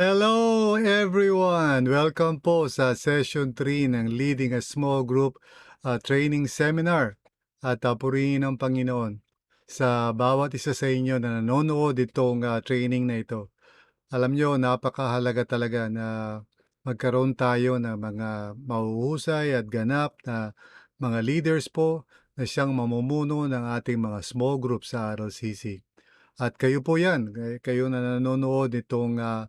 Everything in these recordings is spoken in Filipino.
Hello everyone! Welcome po sa session 3 ng Leading a Small Group uh, Training Seminar at uh, purihin ng Panginoon sa bawat isa sa inyo na nanonood itong uh, training na ito. Alam nyo, napakahalaga talaga na magkaroon tayo ng mga mahuhusay at ganap na mga leaders po na siyang mamumuno ng ating mga small group sa RLCC. At kayo po yan, kayo na nanonood itong uh,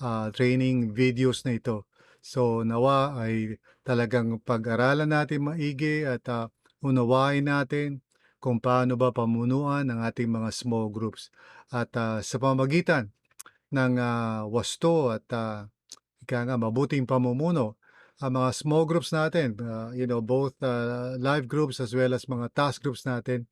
uh, training videos na ito. So nawa ay talagang pag-aralan natin maigi at uh, unawain natin kung paano ba pamunuan ng ating mga small groups. At uh, sa pamagitan ng uh, wasto at uh, ika nga mabuting pamumuno, ang mga small groups natin, uh, you know, both uh, live groups as well as mga task groups natin,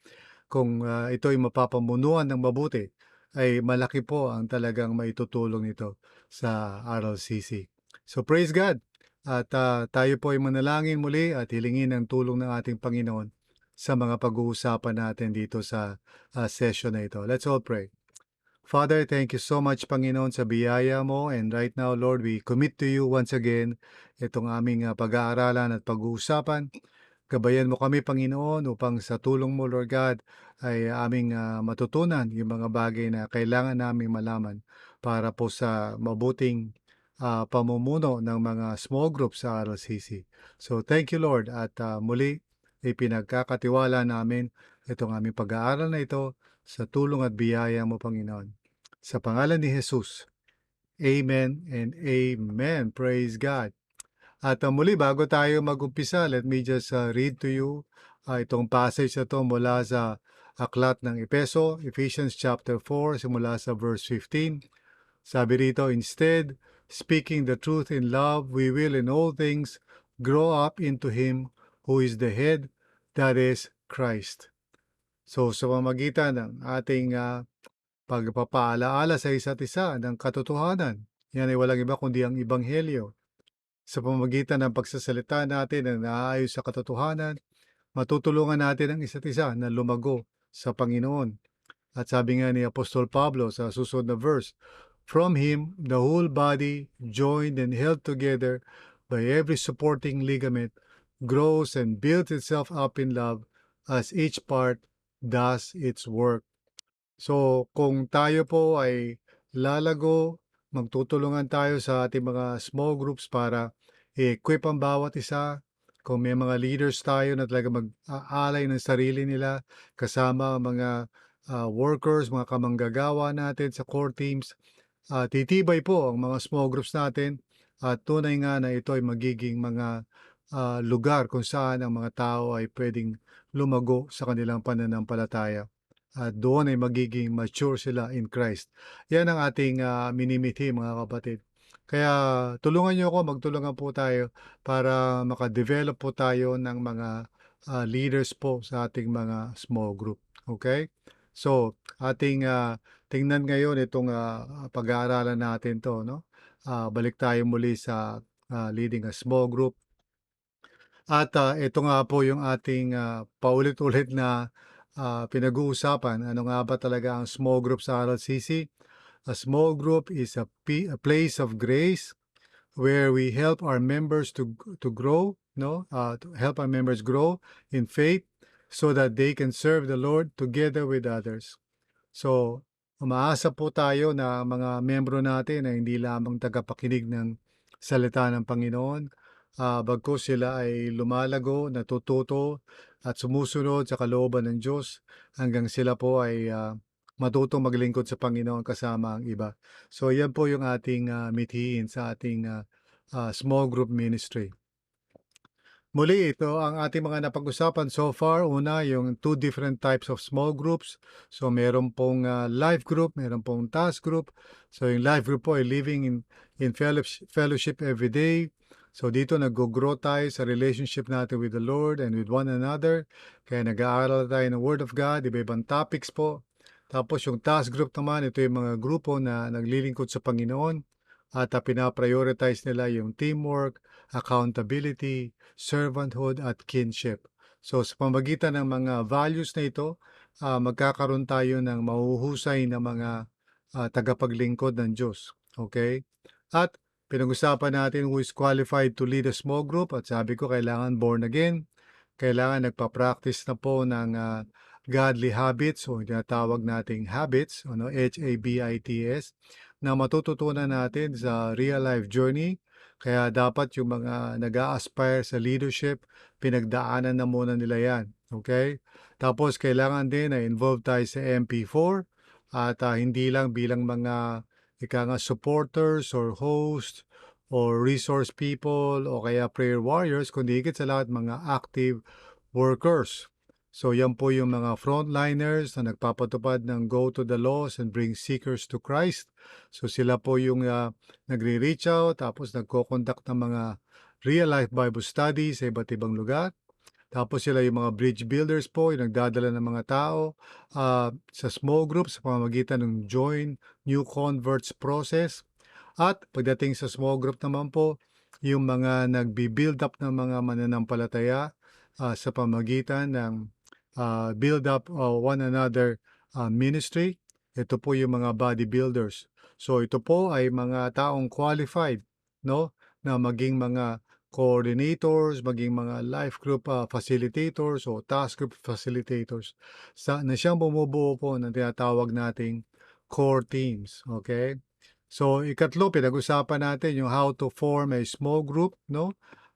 kung uh, ito ay mapapamunuan ng mabuti, ay malaki po ang talagang maitutulong nito sa RLCC. So praise God! At uh, tayo po ay manalangin muli at hilingin ang tulong ng ating Panginoon sa mga pag-uusapan natin dito sa uh, session na ito. Let's all pray. Father, thank you so much Panginoon sa biyaya mo and right now Lord, we commit to you once again itong aming uh, pag-aaralan at pag-uusapan. Gabayan mo kami, Panginoon, upang sa tulong mo, Lord God, ay aming uh, matutunan yung mga bagay na kailangan naming malaman para po sa mabuting uh, pamumuno ng mga small groups sa RLCC. So thank you, Lord. At uh, muli, ipinagkakatiwala namin itong aming pag-aaral na ito sa tulong at biyaya mo, Panginoon. Sa pangalan ni Jesus. Amen and Amen. Praise God. At uh, muli, bago tayo mag-umpisa, let me just uh, read to you uh, itong passage na to mula sa aklat ng Epeso, Ephesians chapter 4, simula sa verse 15. Sabi rito, Instead, speaking the truth in love, we will in all things grow up into Him who is the head, that is Christ. So, sa pamagitan ng ating uh, pagpapaalaala sa isa't isa ng katotohanan, yan ay walang iba kundi ang Ibanghelyo sa pamamagitan ng pagsasalita natin na naayos sa katotohanan, matutulungan natin ang isa't isa na lumago sa Panginoon. At sabi nga ni Apostol Pablo sa susunod na verse, From Him, the whole body, joined and held together by every supporting ligament, grows and builds itself up in love as each part does its work. So, kung tayo po ay lalago magtutulungan tayo sa ating mga small groups para i-equip ang bawat isa. Kung may mga leaders tayo na talaga mag-aalay ng sarili nila kasama mga uh, workers, mga kamanggagawa natin sa core teams, uh, titibay po ang mga small groups natin at tunay nga na ito ay magiging mga uh, lugar kung saan ang mga tao ay pwedeng lumago sa kanilang pananampalataya at doon ay magiging mature sila in Christ. Yan ang ating uh, minimithi mga kapatid. Kaya tulungan niyo ako, magtulungan po tayo para makadevelop po tayo ng mga uh, leaders po sa ating mga small group. Okay? So, ating uh, tingnan ngayon itong uh, pag-aaralan natin to, no? Uh, balik tayo muli sa uh, leading a small group. At uh, ito nga po yung ating uh, paulit-ulit na uh, pinag-uusapan. Ano nga ba talaga ang small group sa RLCC? A small group is a, a place of grace where we help our members to to grow, no, uh, to help our members grow in faith so that they can serve the Lord together with others. So, umaasa po tayo na mga membro natin na hindi lamang tagapakinig ng salita ng Panginoon, uh, bagkus sila ay lumalago, natututo at sumusunod sa kalooban ng Diyos hanggang sila po ay uh, matutong maglingkod sa Panginoon kasama ang iba. So yan po yung ating uh, mithiin sa ating uh, uh, small group ministry. Muli, ito ang ating mga napag-usapan so far. Una, yung two different types of small groups. So, meron pong uh, live group, meron pong task group. So, yung live group po ay living in, in fellowship, every day. So dito nag-grow tayo sa relationship natin with the Lord and with one another. Kaya nag-aaral tayo ng Word of God, iba-ibang topics po. Tapos yung task group naman, ito yung mga grupo na naglilingkod sa Panginoon at uh, pinaprioritize nila yung teamwork, accountability, servanthood at kinship. So sa pamagitan ng mga values na ito, uh, magkakaroon tayo ng mahuhusay na mga uh, tagapaglingkod ng Diyos. Okay? At pinag-usapan natin who is qualified to lead a small group at sabi ko kailangan born again, kailangan nagpa-practice na po ng ah, godly habits o tinatawag nating habits, ano, H-A-B-I-T-S, na matututunan natin sa real life journey. Kaya dapat yung mga nag aspire sa leadership, pinagdaanan na muna nila yan. Okay? Tapos kailangan din na involved tayo sa MP4 at ah, hindi lang bilang mga ika nga supporters or host or resource people o kaya prayer warriors, kundi higit sa lahat mga active workers. So yan po yung mga frontliners na nagpapatupad ng go to the laws and bring seekers to Christ. So sila po yung ah, nagre-reach out tapos nagko-conduct ng mga real life Bible studies sa iba't ibang lugar. Tapos sila yung mga bridge builders po, yung nagdadala ng mga tao ah, sa small groups sa pamamagitan ng join new converts process. At pagdating sa small group naman po, yung mga nagbi-build up ng mga mananampalataya ah, sa pamagitan ng ah, build up uh, one another ah, ministry. Ito po yung mga bodybuilders. So ito po ay mga taong qualified, no, na maging mga coordinators, maging mga life group ah, facilitators o task group facilitators sa na siyang bumubuo po ng tinatawag nating core teams, okay? So ikatlo pinag-usapan natin yung how to form a small group, no?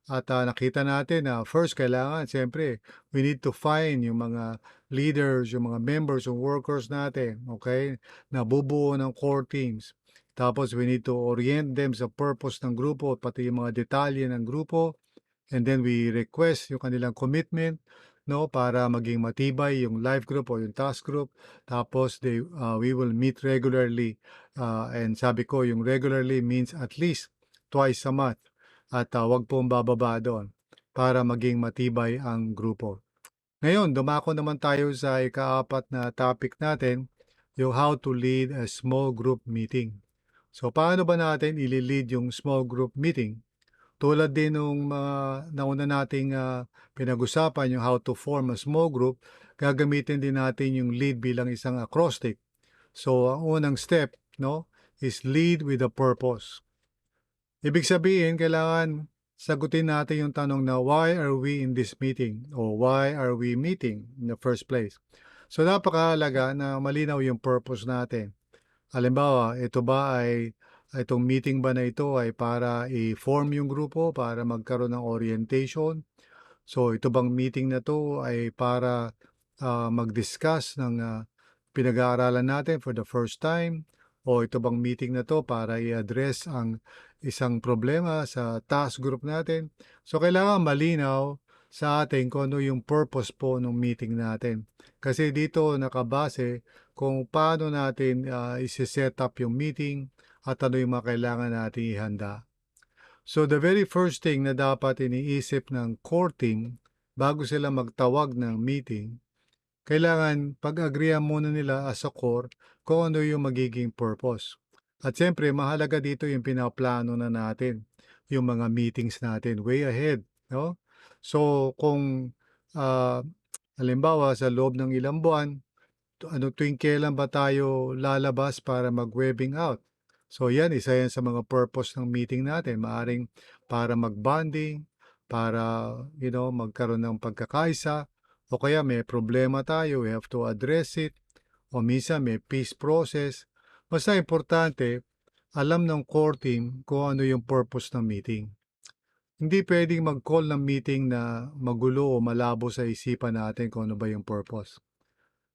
At ah, nakita natin na first kailangan siyempre we need to find yung mga leaders, yung mga members, yung workers natin, okay? Na bubuo ng core teams. Tapos we need to orient them sa purpose ng grupo, pati yung mga detalye ng grupo. And then we request yung kanilang commitment, no, para maging matibay yung life group o yung task group. Tapos they, uh, we will meet regularly. Uh, and sabi ko, yung regularly means at least twice a month. At uh, wag pong bababa doon para maging matibay ang grupo. Ngayon, dumako naman tayo sa ikaapat na topic natin, yung how to lead a small group meeting. So, paano ba natin ili-lead yung small group meeting? Tulad din nung mga nauna nating ah, pinag-usapan yung how to form a small group, gagamitin din natin yung lead bilang isang acrostic. So, ang unang step, no, is lead with a purpose. Ibig sabihin, kailangan sagutin natin yung tanong na why are we in this meeting o why are we meeting in the first place. So napakahalaga na malinaw yung purpose natin. Halimbawa, ito ba ay itong meeting ba na ito ay para i-form yung grupo, para magkaroon ng orientation? So ito bang meeting na to ay para ah, mag-discuss ng ah, pinag-aaralan natin for the first time? O ito bang meeting na to para i-address ang isang problema sa task group natin? So kailangan malinaw sa atin kung ano yung purpose po ng meeting natin. Kasi dito nakabase kung paano natin ah, isi-set up yung meeting at ano yung mga kailangan natin ihanda. So the very first thing na dapat iniisip ng core team bago sila magtawag ng meeting, kailangan pag-agreean muna nila as a core kung ano yung magiging purpose. At siyempre, mahalaga dito yung pinaplano na natin, yung mga meetings natin way ahead. No? So kung ah, halimbawa sa loob ng ilang buwan, ano tuwing kailan ba tayo lalabas para mag-webbing out? So yan, isa yan sa mga purpose ng meeting natin. Maaring para mag-bonding, para you know, magkaroon ng pagkakaisa, o kaya may problema tayo, we have to address it, o minsan may peace process. Basta importante, alam ng core team kung ano yung purpose ng meeting. Hindi pwedeng mag-call ng meeting na magulo o malabo sa isipan natin kung ano ba yung purpose.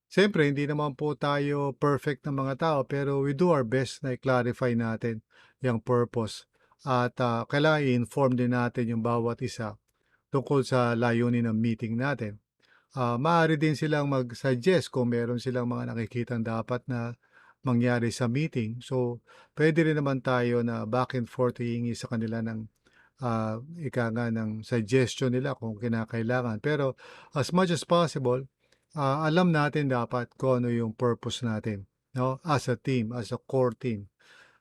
Siyempre, hindi naman po tayo perfect na mga tao, pero we do our best na i-clarify natin yung purpose. At ah, kailangan i-inform din natin yung bawat isa tungkol sa layunin ng meeting natin. Ah, maaari din silang mag-suggest kung meron silang mga nakikitang dapat na mangyari sa meeting. So, pwede rin naman tayo na back and forth hihingi sa kanila ng ah, ika nga ng suggestion nila kung kinakailangan. Pero as much as possible, ah, alam natin dapat kung ano yung purpose natin, no? As a team, as a core team,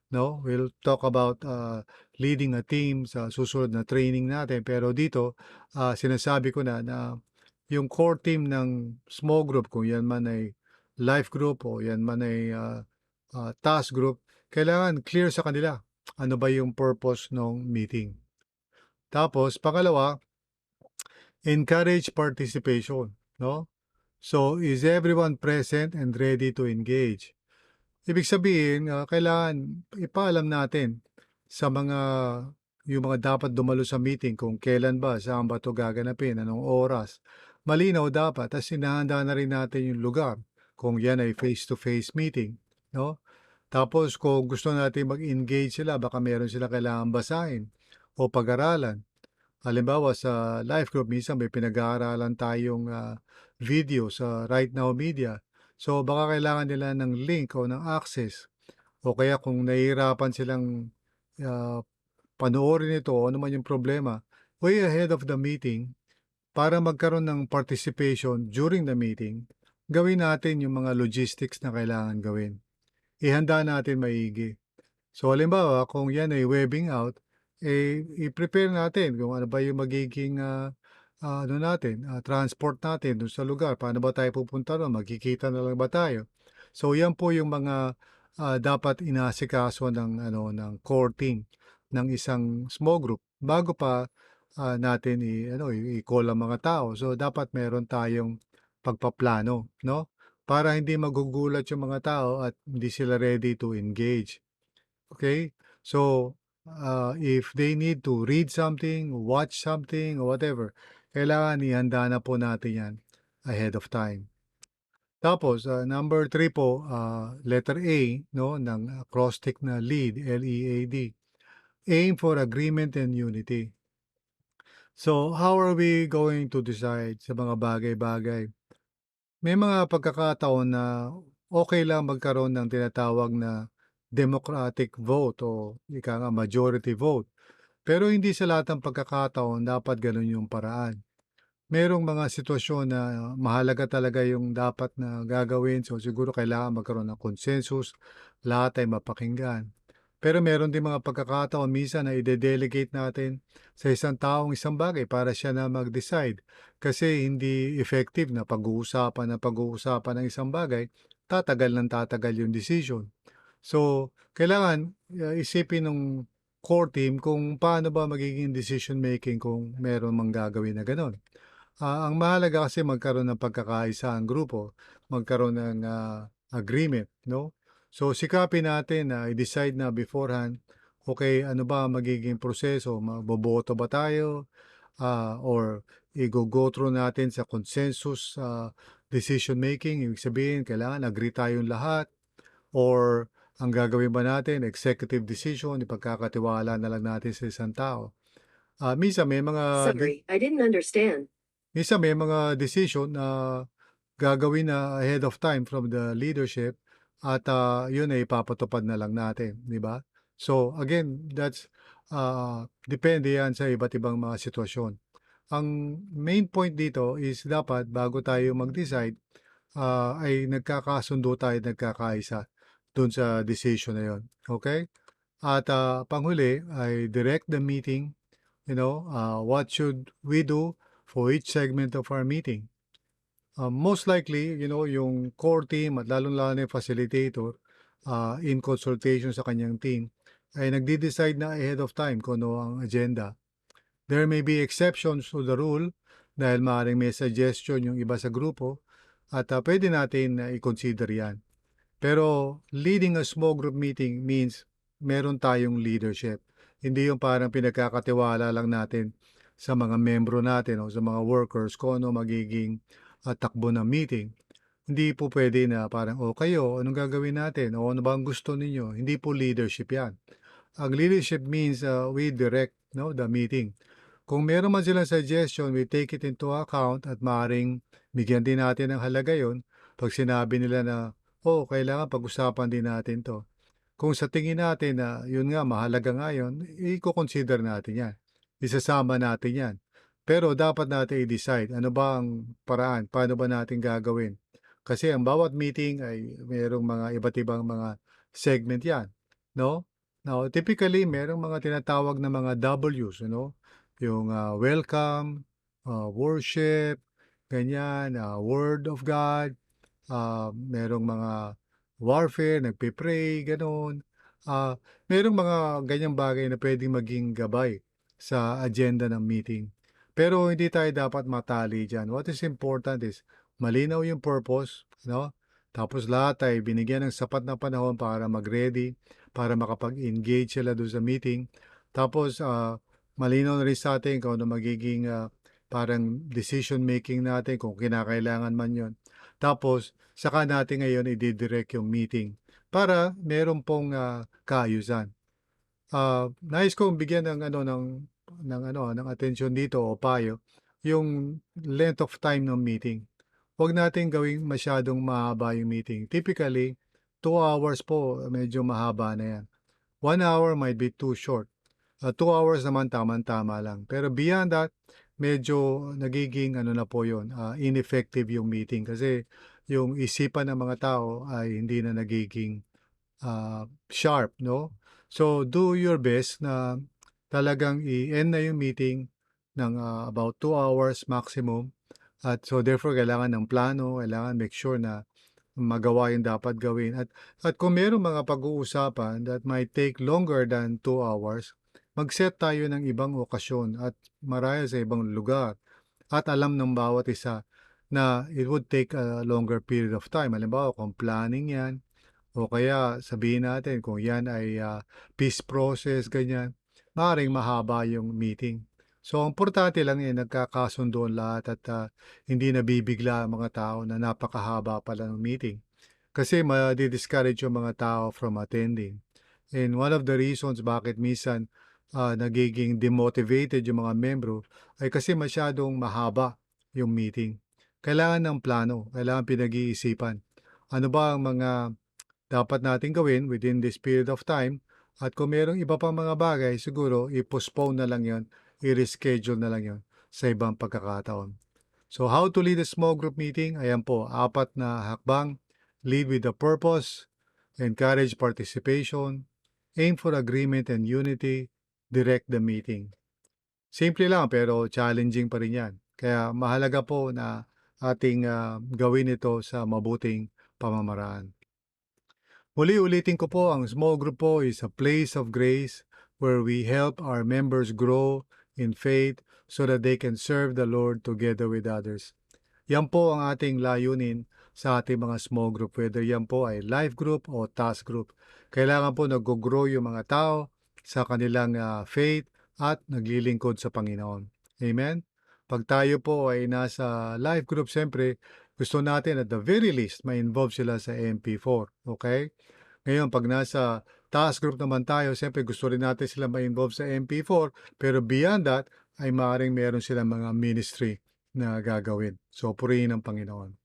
no? We'll talk about ah, leading a team sa susunod na training natin. Pero dito, ah, sinasabi ko na na yung core team ng small group, kung yan man ay life group o yan man ay ah, ah, task group, kailangan clear sa kanila ano ba yung purpose ng meeting. Tapos pangalawa, encourage participation, no? So, is everyone present and ready to engage? Ibig sabihin, ah, kailangan ipaalam natin sa mga yung mga dapat dumalo sa meeting kung kailan ba, saan ba 'to gaganapin, anong oras. Malinaw dapat tas hinahanda na rin natin yung lugar kung yan ay face-to-face meeting, no? Tapos kung gusto natin mag-engage sila baka meron silang kailangang basahin o pag-aralan. Halimbawa sa life group minsan may pinag-aaralan tayong, ah, video sa Right Now Media. So baka kailangan nila ng link o ng access o kaya kung nahihirapan silang, ah, panoorin ito o ano man yung problema, way ahead of the meeting para magkaroon ng participation during the meeting, gawin natin yung mga logistics na kailangan gawin. Ihanda natin maigi. So halimbawa kung yan ay webbing out, eh, i-prepare natin kung ano ba yung magiging, ah, ah, ano natin, ah, transport natin dun sa lugar. Paano ba tayo pupunta ro'n, magkikita na lang ba tayo? So yan po yung mga, ah, dapat inaasikaso ng ano, ng core team ng isang small group bago pa, ah, natin i-ano, i-call ang mga tao. So dapat meron tayong pagpaplano, no? Para hindi magugulat yung mga tao at hindi sila ready to engage. Okey? So, ah, if they need to read something, watch something, or whatever, kailangan ihanda na po natin yan ahead of time. Tapos, ah, number 3 po, ah, letter A 'no, ng acrostic na LEAD, L-E-A-D. Aim for agreement and unity. So, how are we going to decide sa mga bagay-bagay? May mga pagkakataon na okey lang magkaroon ng tinatawag na democratic vote o ika nga majority vote. Pero hindi sa lahat ng pagkakataon dapat gano'n yung paraan. Merong mga sitwasyon na mahalaga talaga yung dapat na gagawin. So, siguro kailangan magkaroon ng consensus, lahat ay mapakinggan. Pero meron din mga pagkakataon minsan na ide-delegate natin sa isang taong isang bagay para siya na mag-decide. Kasi hindi effective na pag-uusapan ng pag-uusapan ng isang bagay, tatagal ng tatagal yung decision. So, kailangan, ah, isipin nung core team kung paano ba magiging decision making kung meron mang gagawin na gano'n. Ah, ang mahalaga kasi magkaroon ng pagkakaisa ang grupo, magkaroon ng, ah, agreement, 'no? So, sikapin natin na i-decide na beforehand, okey ano ba magiging proseso, magboboto ba tayo, ah, or i-go-go through natin sa consensus, ah, decision making. Ibig sabihin kailangan agree tayong lahat or ang gagawin ba natin executive decision, ipagkakatiwala na lang natin sa isang tao. Ah, minsan may mga Sorry, I didn't understand. minsan may mga decision na gagawin na ahead of time from the leadership at, ah, yun ay ipapatupad na lang natin, 'di ba? So, again, that's, ah, depende yan sa iba't ibang mga sitwasyon. Ang main point dito is dapat bago tayo mag-decide, ah, ay nagkakasundo tayo, nagkakaisa dun sa decision na yun, okey? At, ah, panghuli ay direct the meeting, you know, ah, what should we do for each segment of our meeting. Ah, most likely, you know, yung core team at lalong-lalo na yung facilitator, ah, in consultation sa kanyang team, ay nagde-decide na ahead of time kung ano ang agenda. There may be exceptions to the rule dahil maaaring may suggestion yung iba sa grupo at, ah, puwede natin na i-consider yan. Pero leading a small group meeting means meron tayong leadership. Hindi yung parang pinagkakatiwala lang natin sa mga miyembro natin o sa mga workers kung ano magiging, ah, takbo ng meeting. Hindi po puwede na parang, "O kayo, anong gagawin natin? O ano ba ang gusto ninyo?" Hindi po leadership 'yan. Ang leadership means, ah, we direct, 'no, the meeting. Kung meron man silang suggestion, we take it into account at maaaring bigyan din natin ng halaga yun 'pag sinabi nila na, "Oh, kailangan pag-usapan din natin 'to." Kung sa tingin natin na yun nga mahalaga nga yun, iko-consider natin 'yan. Isasama natin 'yan. Pero dapat natin i-decide ano ba ang paraan, paano ba natin gagawin. Kasi ang bawat meeting ay merong mga iba't ibang mga segment 'yan, 'no? Now, typically merong mga tinatawag na mga Ws, ano, yung, ah, welcome, ah, worship, ganyan, ah, word of God, ah, merong mga warfare, nagpe-pray, gano'n. ah, merong mga ganyang bagay na puwedeng maging gabay sa agenda ng meeting. Pero hindi tayo dapat matali diyan. What is important is malinaw yung purpose, 'no? Tapos lahat ay binigyan ng sapat na panahon para mag-ready, para makapag-engage sila do'n sa meeting. Tapos, ah, malinaw na rin sa'tin kung ano magiging, ah, parang decision making natin kung kinakailangan man 'yon. Tapos saka natin ngayon ide-direct yung meeting para meron pong, ah, kaayusan. Ah, nais kong bigyan ng ano ng ng ano, ng atensyon dito o payo, yung length of time ng meeting. Huwag nating gawing masyadong mahaba yung meeting. Typically, 2 hours po medyo mahaba na 'yan. 1 hour might be too short. Ah, 2 hours naman tamang-tama lang. Pero beyond that, medyo nagiging ano na po 'yun, ah, ineffective yung meeting kasi yung isipan ng mga tao ay hindi na nagiging, ah, sharp 'no? So, do your best na talagang i-end na yung meeting ng, ah, about 2 hours maximum. At so therefore kailangan ng plano, kailangan make sure na magawa yung dapat gawin. At at kung merong mga pag-uusapan that might take longer than 2 hours, mag-set tayo ng ibang okasyon at marahil sa ibang lugar. At alam ng bawat isa na it would take a longer period of time. Halimbawa, kung planning 'yan o kaya sabihin natin kung 'yan ay, ah, peace process, ganyan, maaaring mahaba yung meeting. So, ang importante lang, eh, nagkakasundo lahat at, ah, hindi nabibigla ang mga tao na napakahaba pala ng meeting. Kasi madi-discourage yung mga tao from attending. And one of the reasons bakit minsan, ah, nagiging demotivated yung mga miyembro ay kasi masyadong mahaba yung meeting. Kailangan ng plano, kailangan pinag-iisipan. Ano ba ang mga dapat nating gawin within this period of time at kung merong iba pang mga bagay siguro i-postpone na lang 'yon, i-reschedule na lang 'yon sa ibang pagkakataon. So, how to lead a small group meeting? Ayan po, apat na hakbang. Lead with a purpose, encourage participation, aim for agreement and unity, direct the meeting. Simple lang pero challenging pa rin 'yan. Kaya mahalaga po na ating, ah, gawin ito sa mabuting pamamaraan. Muli ulitin ko po, ang small group po is a place of grace where we help our members grow in faith so that they can serve the Lord together with others. Yan po ang ating layunin sa ating mga small group, whether yan po ay life group o task group. Kailangan po nag-grow yung mga tao sa kanilang ah, faith at naglilingkod sa Panginoon. Amen? Pag tayo po ay nasa life group, siyempre, gusto natin at the very least, ma-involve sila sa MP4. Okay? Ngayon, pag nasa task group naman tayo, siyempre gusto rin natin sila ma-involve sa MP4. Pero beyond that, ay maaaring meron silang mga ministry na gagawin. So, purihin ang Panginoon.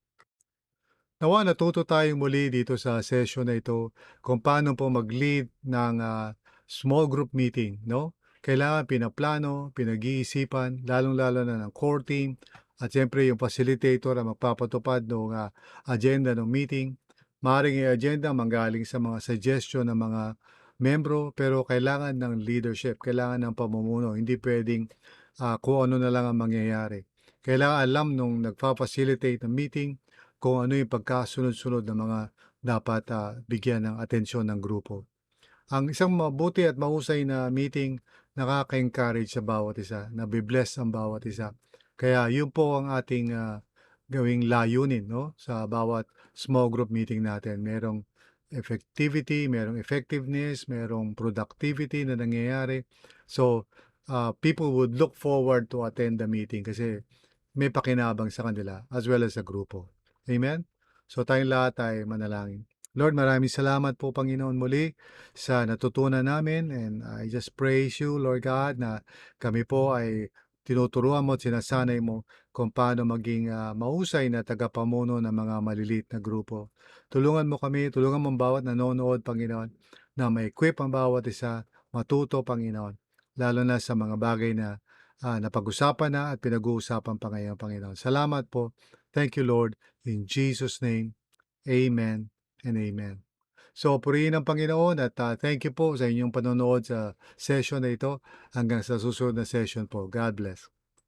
Nawa natuto tayong muli dito sa session na ito kung paano po mag-lead ng ah, small group meeting, no? Kailangan pinaplano, pinag-iisipan, lalong-lalo na ng core team at siyempre yung facilitator ang magpapatupad ng ah, agenda ng meeting. Maaaring yung agenda manggaling sa mga suggestion ng mga membro pero kailangan ng leadership, kailangan ng pamumuno. Hindi pwedeng ah, kung ano na lang ang mangyayari. Kailangan alam nung nagfa-facilitate ng meeting kung ano yung pagkasunod-sunod ng mga dapat ah, bigyan ng atensyon ng grupo. Ang isang mabuti at mahusay na meeting nakaka-encourage sa bawat isa, nabi-bless ang bawat isa. Kaya yun po ang ating ah, gawing layunin no sa bawat small group meeting natin. Merong effectivity, merong effectiveness, merong productivity na nangyayari. So, ah, people would look forward to attend the meeting kasi may pakinabang sa kanila as well as sa grupo. Amen? So tayong lahat ay manalangin. Lord, maraming salamat po Panginoon muli sa natutunan namin and I just praise you Lord God na kami po ay tinuturuan mo at sinasanay mo kung paano maging ah, mahusay na tagapamuno ng mga maliliit na grupo. Tulungan mo kami, tulungan mo bawat nanonood Panginoon na ma-equip ang bawat isa, matuto Panginoon, lalo na sa mga bagay na ah, napag-usapan na at pinag-uusapan pa ngayon Panginoon. Salamat po. Thank you Lord. In Jesus' name, Amen and Amen. So, purihin ang Panginoon at ah, thank you po sa inyong panonood sa session na ito. Hanggang sa susunod na session po. God bless.